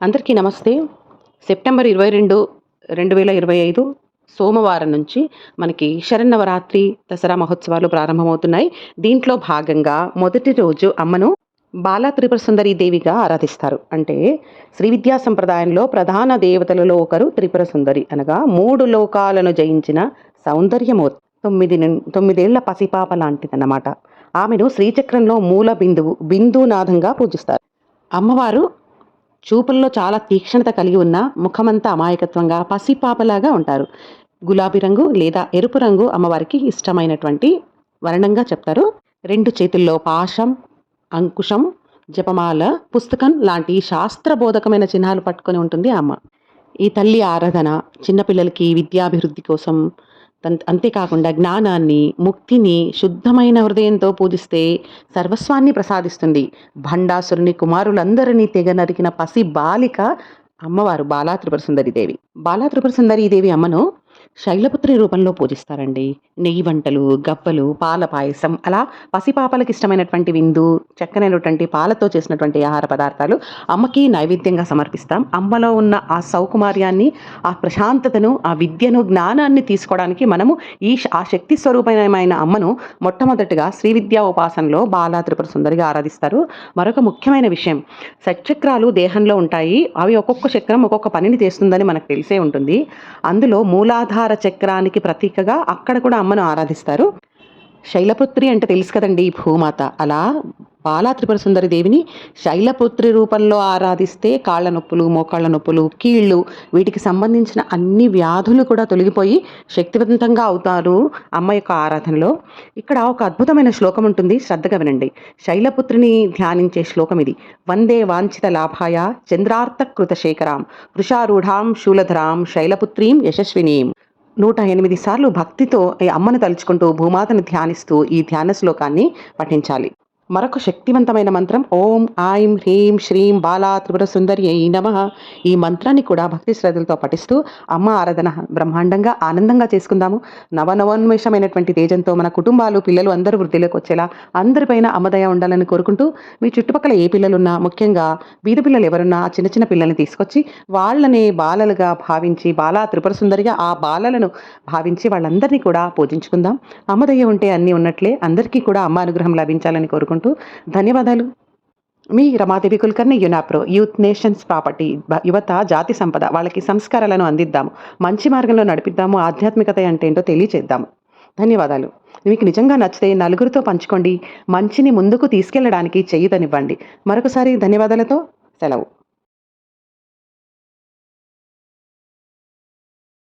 అందరికీ నమస్తే. సెప్టెంబర్ ఇరవై రెండు రెండు వేల ఇరవై ఐదు సోమవారం నుంచి మనకి శరన్నవరాత్రి దసరా మహోత్సవాలు ప్రారంభమవుతున్నాయి. దీంట్లో భాగంగా మొదటి రోజు అమ్మను బాలా త్రిపుర సుందరి దేవిగా ఆరాధిస్తారు. అంటే శ్రీ విద్యా సంప్రదాయంలో ప్రధాన దేవతలలో ఒకరు త్రిపుర సుందరి అనగా మూడు లోకాలను జయించిన సౌందర్యమూర్తి. తొమ్మిది తొమ్మిదేళ్ళ పసిపాప లాంటిదన్నమాట. ఆమెను శ్రీచక్రంలో మూల బిందువు బిందునాథంగా పూజిస్తారు. అమ్మవారు చూపుల్లో చాలా తీక్షణత కలిగి ఉన్న ముఖమంతా అమాయకత్వంగా పసిపాపలాగా ఉంటారు. గులాబీ రంగు లేదా ఎరుపు రంగు అమ్మవారికి ఇష్టమైనటువంటి వర్ణంగా చెప్తారు. రెండు చేతుల్లో పాశం అంకుశం జపమాల పుస్తకం లాంటి శాస్త్రబోధకమైన చిహ్నాలు పట్టుకొని ఉంటుంది అమ్మ. ఈ తల్లి ఆరాధన చిన్నపిల్లలకి విద్యాభివృద్ధి కోసం అంతేకాకుండా జ్ఞానాన్ని ముక్తిని శుద్ధమైన హృదయంతో పూజిస్తే సర్వస్వాన్ని ప్రసాదిస్తుంది. భండాసురుని కుమారులందరినీ తెగ నరికిన పసి బాలిక అమ్మవారు బాలా త్రిపుర దేవి. బాలా త్రిపుర సుందరి దేవి అమ్మను శైలపుత్రి రూపంలో పూజిస్తారండి. నెయ్యి వంటలు గప్పలు పాల పాయసం అలా పసిపాపలకు ఇష్టమైనటువంటి విందు చక్కనైనటువంటి పాలతో చేసినటువంటి ఆహార పదార్థాలు అమ్మకి నైవేద్యంగా సమర్పిస్తాం. అమ్మలో ఉన్న ఆ సౌకుమార్యాన్ని ఆ ప్రశాంతతను ఆ విద్యను జ్ఞానాన్ని తీసుకోవడానికి మనము ఈ ఆ శక్తి స్వరూపమైన అమ్మను మొట్టమొదటిగా శ్రీ విద్యా ఉపాసనలో బాలా త్రిపుర సుందరిగా ఆరాధిస్తారు. మరొక ముఖ్యమైన విషయం సచక్రాలు దేహంలో ఉంటాయి. అవి ఒక్కొక్క చక్రం ఒక్కొక్క పనిని చేస్తుందని మనకు తెలిసే ఉంటుంది. అందులో మూలాధార చక్రానికి ప్రతీకగా అక్కడ కూడా అమ్మను ఆరాధిస్తారు. శైలపుత్రి అంటే తెలుసు కదండి భూమాత. అలా బాలా త్రిపుర సుందరి దేవిని శైలపుత్రి రూపంలో ఆరాధిస్తే కాళ్ళ నొప్పులు మోకాళ్ళ నొప్పులు కీళ్ళు వీటికి సంబంధించిన అన్ని వ్యాధులు కూడా తొలగిపోయి శక్తివంతంగా అవుతారు అమ్మ యొక్క ఆరాధనలో. ఇక్కడ ఒక అద్భుతమైన శ్లోకం ఉంటుంది. శ్రద్ధగా వినండి. శైలపుత్రిని ధ్యానించే శ్లోకం ఇది. వందే వాంఛిత లాభాయ చంద్రార్థకృత శేఖరాం వృషారూఢాం శూలధరాం శైలపుత్రీం యశస్వినీం నూట ఎనిమిది సార్లు భక్తితో ఈ అమ్మను తలుచుకుంటూ భూమాతను ధ్యానిస్తూ ఈ ధ్యాన శ్లోకాన్ని పఠించాలి. మరొక శక్తివంతమైన మంత్రం ఓం ఐం హ్రీం శ్రీం బాలా త్రిపుర సుందరి అయి నమ. ఈ మంత్రాన్ని కూడా భక్తి శ్రద్ధలతో పఠిస్తూ అమ్మ ఆరాధన బ్రహ్మాండంగా ఆనందంగా చేసుకుందాము. నవనవోన్మేషమైనటువంటి తేజంతో మన కుటుంబాలు పిల్లలు అందరూ వృద్ధిలోకి వచ్చేలా అందరిపైన అమ్మదయ ఉండాలని కోరుకుంటూ మీ చుట్టుపక్కల ఏ పిల్లలున్నా ముఖ్యంగా బీద పిల్లలు ఎవరున్నా చిన్న చిన్న పిల్లల్ని తీసుకొచ్చి వాళ్ళని బాలలుగా భావించి బాలా త్రిపుర సుందరిగా ఆ బాలలను భావించి వాళ్ళందరినీ కూడా పూజించుకుందాం. అమ్మదయ్య ఉంటే అన్నీ ఉన్నట్లే అందరికీ కూడా అమ్మ అనుగ్రహం లభించాలని కోరుకుంటాం ధన్యవాదాలు. మీ రమాదేవి కుల్కర్ణి యునాప్రో యూత్ నేషన్స్ ప్రాపర్టీ యువత జాతి సంపద వాళ్ళకి సంస్కారాలను అందిద్దాము. మంచి మార్గంలో నడిపిద్దాము. ఆధ్యాత్మికత అంటే ఏంటో తెలియచేద్దాము. ధన్యవాదాలు. మీకు నిజంగా నచ్చితే నలుగురితో పంచుకోండి. మంచిని ముందుకు తీసుకెళ్ళడానికి చేయుతనివ్వండి మరొకసారి ధన్యవాదాలతో సెలవు.